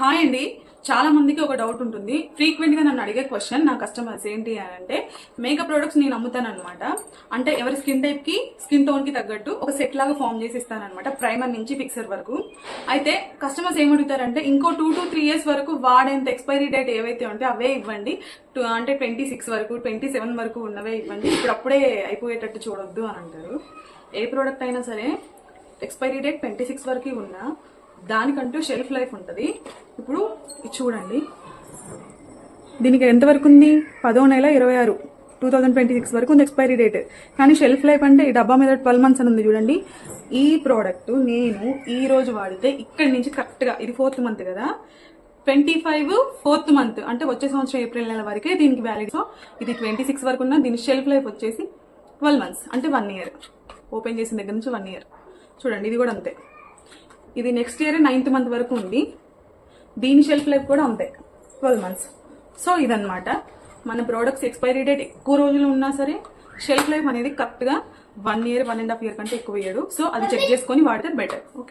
Hi అండి. చాలా మందికి ఒక డౌట్ ఉంటుంది. ఫ్రీక్వెంట్గా నన్ను అడిగే క్వశ్చన్ నా కస్టమర్స్ ఏంటి అని అంటే మేకప్ ప్రొడక్ట్స్ నేను అమ్ముతానమాట అనమాట అంటే ఎవరి స్కిన్ టైప్కి స్కిన్ టోన్కి తగ్గట్టు ఒక సెట్ లాగా ఫామ్ చేసి ఇస్తాను అనమాట ప్రైమర్ నుంచి ఫిక్సర్ వరకు. అయితే కస్టమర్స్ ఏమడుగుతారంటే ఇంకో టూ టు త్రీ ఇయర్స్ వరకు వాడేంత ఎక్స్పైరీ డేట్ ఏవైతే ఉంటే అవే ఇవ్వండి. అంటే ట్వంటీ సిక్స్ వరకు ట్వంటీ సెవెన్ వరకు ఉన్నవే ఇవ్వండి. ఇప్పుడు అప్పుడే అయిపోయేటట్టు చూడొద్దు అని అంటారు. ఏ ప్రోడక్ట్ అయినా సరే ఎక్స్పైరీ డేట్ ట్వంటీ సిక్స్ వరకు ఉన్నా దానికంటూ షెల్ఫ్ లైఫ్ ఉంటుంది. ఇప్పుడు ఇది చూడండి. దీనికి ఎంతవరకు ఉంది? పదో నెల ఇరవై ఆరు టూ థౌజండ్ ట్వంటీ సిక్స్ వరకు ఉంది ఎక్స్పైరీ డేట్ కానీ షెల్ఫ్ లైఫ్ అంటే ఈ డబ్బా మీద ట్వెల్వ్ మంత్స్ అని ఉంది చూడండి. ఈ ప్రోడక్ట్ నేను ఈ రోజు వాడితే ఇక్కడి నుంచి కరెక్ట్గా ఇది ఫోర్త్ మంత్ కదా. ట్వంటీ ఫైవ్ ఫోర్త్ మంత్ అంటే వచ్చే సంవత్సరం ఏప్రిల్ నెల వరకే దీనికి వ్యాలిడ్ సో ఇది ట్వంటీ సిక్స్ వరకు ఉన్న దీని షెల్ఫ్ లైఫ్ వచ్చేసి ట్వెల్వ్ మంత్స్ అంటే వన్ ఇయర్ ఓపెన్ చేసిన దగ్గర నుంచి వన్ ఇయర్ చూడండి ఇది కూడా అంతే. ఇది నెక్స్ట్ ఇయర్ నైన్త్ మంత్ వరకు ఉంది. దీని షెల్ఫ్ లైఫ్ కూడా అంతే ట్వెల్వ్ మంత్స్ సో ఇదనమాట మన ప్రోడక్ట్స్ ఎక్స్పైరీ డేట్ ఎక్కువ రోజులు ఉన్నా సరే షెల్ఫ్ లైఫ్ అనేది కరెక్ట్గా one year one and half year కంటే ఎక్కువ ఇయ్యడు. సో అది చెక్ చేసుకొని వాడితే బెటర్ ఓకే